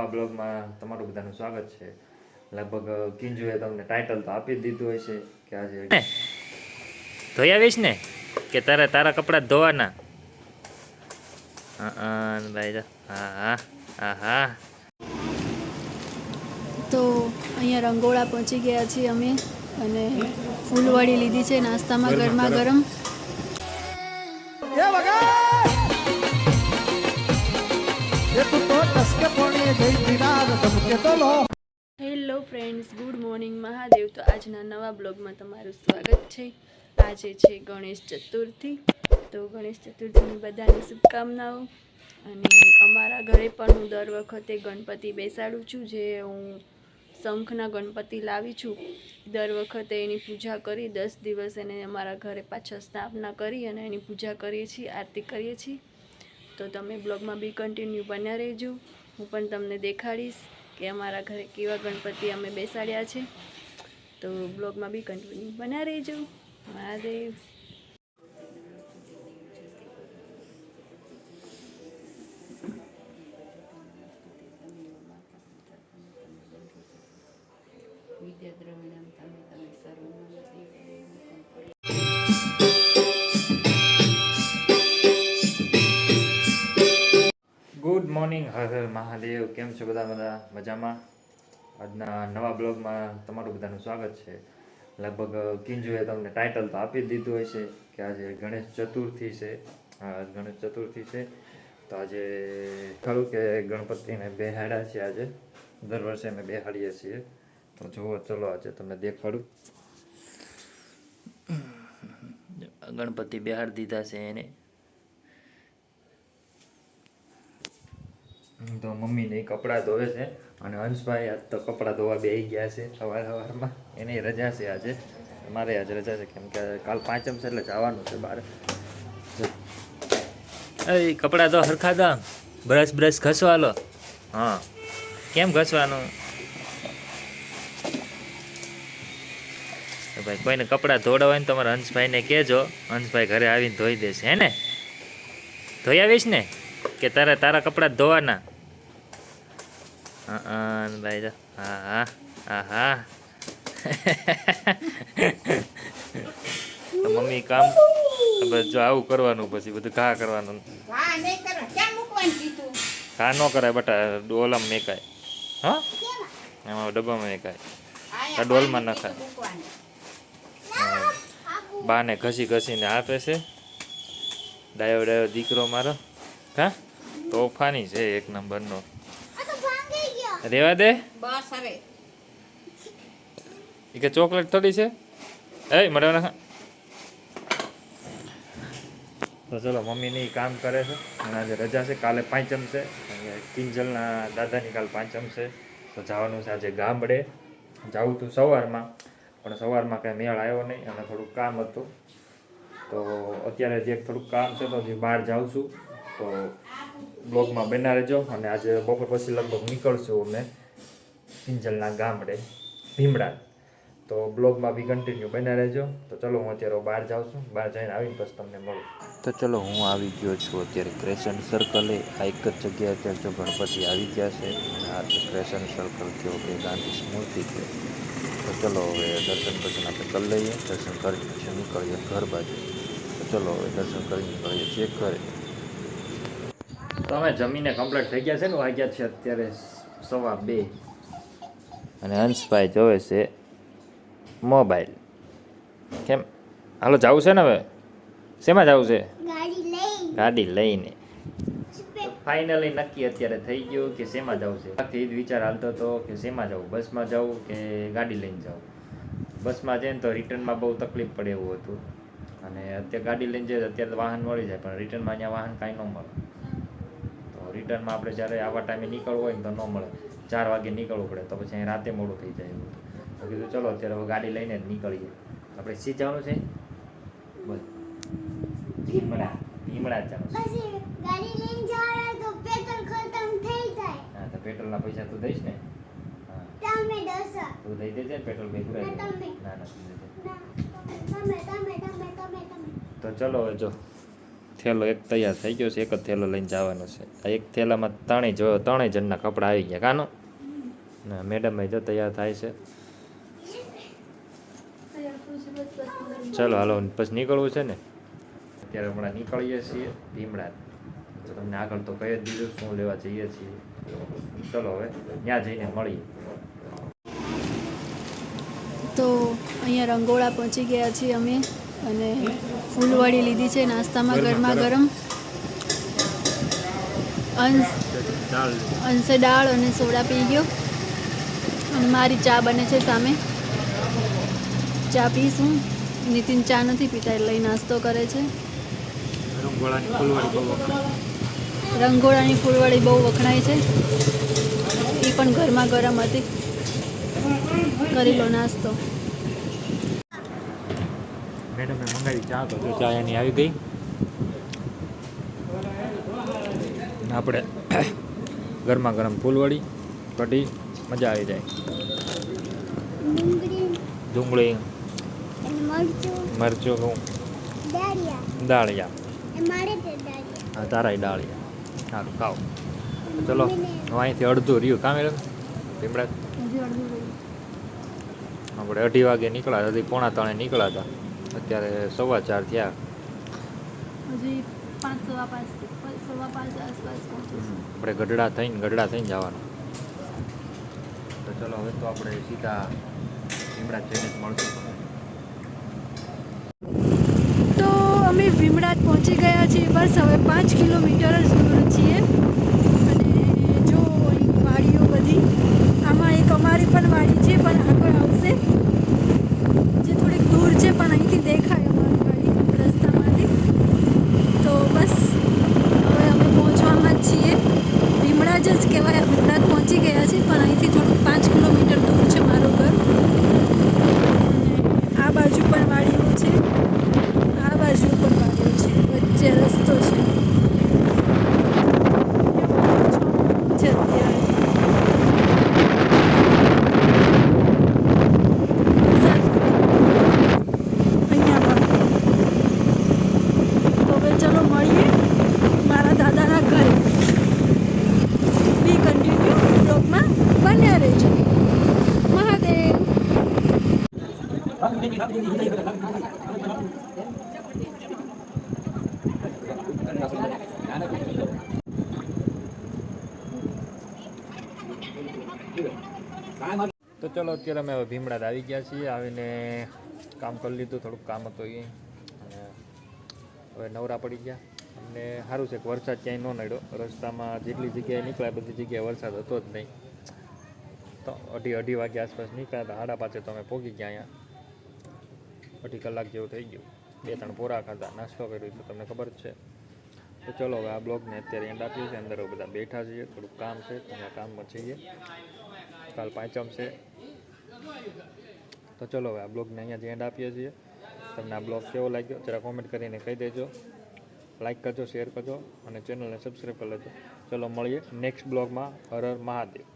નવા બ્લોગમાં તમારું બધાનું સ્વાગત છે. લગભગ કિંજુએ તમને ટાઇટલ તો આપી જ દીધું હશે કે આજે ધોઈ આવીશ ને? કે તારા તારા કપડાં ધોવાના? હા ભાઈ હા હા હા હા. તો અહીંયા રંગોળા પહોંચી ગયા છીએ અમે અને ફૂલવાળી લીધી છે નાસ્તામાં ગરમા. ગરમ. Hello friends, good morning Mahadev. તો આજના નવા બ્લોગમાં તમારું સ્વાગત છે. આજે છે ગણેશ ચતુર્થી. તો ગણેશ ચતુર્થીની બધાની શુભકામનાઓ. અને અમારા ઘરે પણ હું દર વખતે ગણપતિ બેસાડું છું, જે હું શંખના ગણપતિ લાવી છું. દર વખતે એની પૂજા કરી, દસ દિવસ એને અમારા ઘરે પાછા સ્થાપના કરી અને એની પૂજા કરીએ છીએ, આરતી કરીએ છીએ. તો તમે બ્લોગમાં બી કન્ટિન્યુ બન્યા રહેજો. હું પણ તમને દેખાડીશ. કે અમારા ઘરે કેવા ગણપતિ અમે બેસાડ્યા છે. તો બ્લોગમાં બી કન્ટિન્યુ બના રહેજો. મહાદેવ. વિદ્યાદ્રવિણમ તમે હર મહાદેવ, કેમ છો બધા બધા? મજામાં? આજના નવા બ્લોગમાં તમારું બધાનું સ્વાગત છે. લગભગ કિંજુએ તમને ટાઇટલ તો આપી જ દીધું હશે કે આજે ગણેશ ચતુર્થી છે. ગણેશ ચતુર્થી છે. તો આજે ખરું કે ગણપતિને બેહાડ્યા છે આજે? દર વર્ષે અમે બેહાડીએ છીએ. તો જુઓ, ચલો આજે તમને દેખાડું. ગણપતિ બેહાડી દીધા છે એને. તો મમ્મીને એ કપડાં ધોવે છે અને હંસભાઈ આજ તો કપડાં ધોવા બેસી ગયા છે સવાર સવારમાં. એની રજા છે આજે. મારે આજે રજા છે કેમ કે કાલ પાંચમ છે એટલે જવાનું છે બહાર એ કપડાં તો હરખા દો બ્રશ બ્રશ ઘસવા લો. હા. કેમ ઘસવાનું? ભાઈ કોઈને કપડાં ધોડા હોય ને તમારા હંસભાઈને કહેજો. હંસભાઈ ઘરે આવીને ધોઈ દેશે હે ને? ધોઈ આવીશ ને? કે તારા તારા કપડાં ધોવાના? હા ભાઈ જા. હા હા હા તો મમ્મી કામ જો આવું કરવાનું પછી બધું ઘા કરવાનું ઘા ન કરાય બટા ડોલામાં મેકાય હા એમાં ડબ્બામાં મેકાય ડોલમાં નખાય. મૂકવાનું બાને ઘસી ઘસીને આપે છે ડાયો ડાયો દીકરો મારો હા તોફાની છે એક નંબરનો રેવા દે. બસ હવે. એ કે ચોકલેટ થોડી છે. એ મળે ના તો ચલો મમ્મીની કામ કરે છે. અને આજે રજા છે કાલે પાંચમ છે. અને કિંજલના દાદાની કાલે પાંચમ છે. તો જવાનું છે આજે ગામડે. જવું હતું સવારમાં પણ સવારમાં કાંઈ મેળ આવ્યો નહીં અને થોડુંક કામ હતું. તો અત્યારે જે થોડુંક કામ છે તો હજી બહાર જાઉં છું. તો બ્લોગમાં બના રહેજો અને આજે બપોર પછી લગભગ નીકળશું અમે કિંજલના ગામડે ભીમડા તો બ્લોગમાં બી કન્ટિન્યુ બના રહેજો. તો ચલો હું અત્યારે બહાર જાઉં છું. બહાર જઈને આવીને પછી તમને મળું. તો ચલો હું આવી ગયો છું અત્યારે ક્રેશન સર્કલે આ એક જ જગ્યાએ અત્યારે જો ગણપતિ આવી ગયા છે. આ ક્રેશન સર્કલ થયો કે ગાંધી સ્મૃતિ થયો તો ચલો હવે દર્શન પછી આપણે કરી લઈએ. દર્શન કરીને પછી નીકળીએ ઘર બાજુ. તો ચલો હવે દર્શન કરી નીકળીએ છીએ ઘરે. તો અમે જમીને કમ્પ્લીટ થઈ ગયા છે ને? વાગ્યા છે અત્યારે સવા બે. અને હંસભાઈ જોવે છે મોબાઈલ. કેમ? હાલો જવું છે ને હવે? શેમાં જવું છે? ગાડી લઈને. ફાઇનલી નક્કી અત્યારે થઈ ગયું કે શેમાં જવું છે? આખી જ વિચાર હાલતો હતો કે શેમાં જવું? બસમાં જવું કે ગાડી લઈને જવું? બસમાં જઈને તો રિટર્નમાં બહુ તકલીફ પડે એવું હતું. અને અત્યારે ગાડી લઈને જઈએ અત્યારે તો વાહન મળી જાય પણ રિટર્નમાં અહીંયા વાહન કાંઈ ન મળે. રિટર્નમાં આપણે જ્યારે આવા ટાઈમે નીકળવું હોય ને તો ન મળે. ચાર વાગે નીકળવું પડે તો પછી અહીં રાતે મોડું થઈ જાય એવું તો કીધું ચલો અત્યારે હવે ગાડી લઈને જ નીકળીએ. આપણે સી જવાનું છે? બોલ. ભીમડા ભીમડા જવાનું હા તો પેટ્રોલના પૈસા તું દઈશ ને? હા. તમે દસ. તું દઈ દેજે ને પેટ્રોલ ભેગું રહે ના, ના ના તમે તમે તમે તમે તમે. તો ચલો હવે જો. થેલો એક તૈયાર થઈ ગયો છે, એક જ થેલો લઈને જવાનો છે. આ એક થેલામાં ત્રણેય જો, ત્રણેય જણના કપડાં આવી ગયા. કાનો? ને મેડમ જો તૈયાર થાય છે. ચલો, હાલો પછી નીકળવું છે ને? અત્યારે હમણાં નીકળીએ છીએ ભીમડા તો તમને આગળ તો કહી જ દીધું શું લેવા જઈએ છીએ. ચલો હવે, ત્યાં જઈને મળીએ. તો અહીંયા રંગોળા પહોંચી ગયા છીએ અમે. અને ફૂલવડી લીધી છે નાસ્તામાં ગરમા ગરમ અંશ અંશે દાળ અને સોડા પી ગયો. અને મારી ચા બને છે સામે. ચા પીશું. નીતિન ચા નથી પીતા એટલે નાસ્તો કરે છે. રંગોળાની ફૂલવાળી બહુ વખણાય. છે. એ પણ ગરમા ગરમ હતી. કરી લો નાસ્તો. મેડમે મંગાવી ચા તો જો ચા એની આવી ગઈ. આપણે ગરમા ગરમ ફૂલવડી કઢી મજા આવી જાય. ડુંગળી ડુંગળી મરચું ઘઉં દાળિયા. દાળિયા. એ મારે તે દાળિયા. હા તારાય દાળિયા. સારું ખાઓ. ચલો હું અહીંથી અડધું રહ્યું. કાં મેડમ? ભીમડા આપણે અઢી વાગે નીકળ્યા હતા પોણા ત્રણે નીકળ્યા હતા. અત્યારે સવા ચાર થયા. હજી પાંચ સવા પાંચ સવા પાંચ આસપાસ આપણે ગઢડા થઈને ગઢડા થઈને જવાનું તો ચલો હવે તો આપણે સીધા ભીમડા જઈને જ મળશું તો અમે ભીમડાત પહોંચી ગયા છીએ બસ હવે પાંચ કિલોમીટર જ દૂર છીએ. અને જો અહીં વાડીઓ બધી આમાં એક અમારી પણ વાડી છે પણ આગળ આવશે. જે થોડીક દૂર છે પણ અહીંથી દેખાય અમારી વાડી રસ્તામાંથી તો બસ હવે અમે પહોંચવામાં જ છીએ ભીમડા જ જ કહેવાય ભીમડાત પહોંચી ગયા છીએ પણ અહીંથી થોડુંક પાંચ કિલોમીટર દૂર છે મારું ઘર અને આ બાજુ પણ વાડીઓ છે આ બાજુ પણ વાડીઓ છે વચ્ચે રસ્તો છે છે અત્યારે અહીંયા પણ તો હવે ચલો મળીએ મારા દાદાના ઘરે બી કન્ટિન્યુ બ્લોગમાં બન્યા રહેજો મહાદેવ તો ચલો અત્યારે અમે ભીમડા આવી ગયા છીએ, આવીને કામ કરી લીધું, થોડુંક કામ હતું એ અને હવે નવરા પડી ગયા. અને સારું છે કે વરસાદ ક્યાંય ન નડ્યો. રસ્તામાં જેટલી જગ્યાએ નીકળ્યા, બધી જગ્યાએ વરસાદ હતો જ નહીં. તો અઢી અઢી વાગ્યા આસપાસ નીકળ્યા હતા. સાડા પાંચે તો અમે પહોંચી ગયા અહીંયા. અઢી કલાક જેવું થઈ ગયું. બે ત્રણ પોરા ખાધા, નાસ્તો કર્યો તો તમને ખબર જ છે. તો ચલો હવે આ બ્લોગને અત્યારે એન્ડ આપીએ છીએ. અંદર બધા બેઠા છીએ, થોડુંક કામ છે તો કામમાં જઈએ કાલ પાંચમ છે. તો ચલો હવે આ બ્લોગને અહીંયા જ એન્ડ આપીએ છીએ. તમને આ બ્લોગ કેવો લાગ્યો જરા કોમેન્ટ કરીને કહી દેજો. લાઈક કરજો શેર કરજો અને ચેનલને સબસ્ક્રાઈબ કરી લેજો. ચલો મળીએ નેક્સ્ટ બ્લોગમાં. હર મહાદેવ.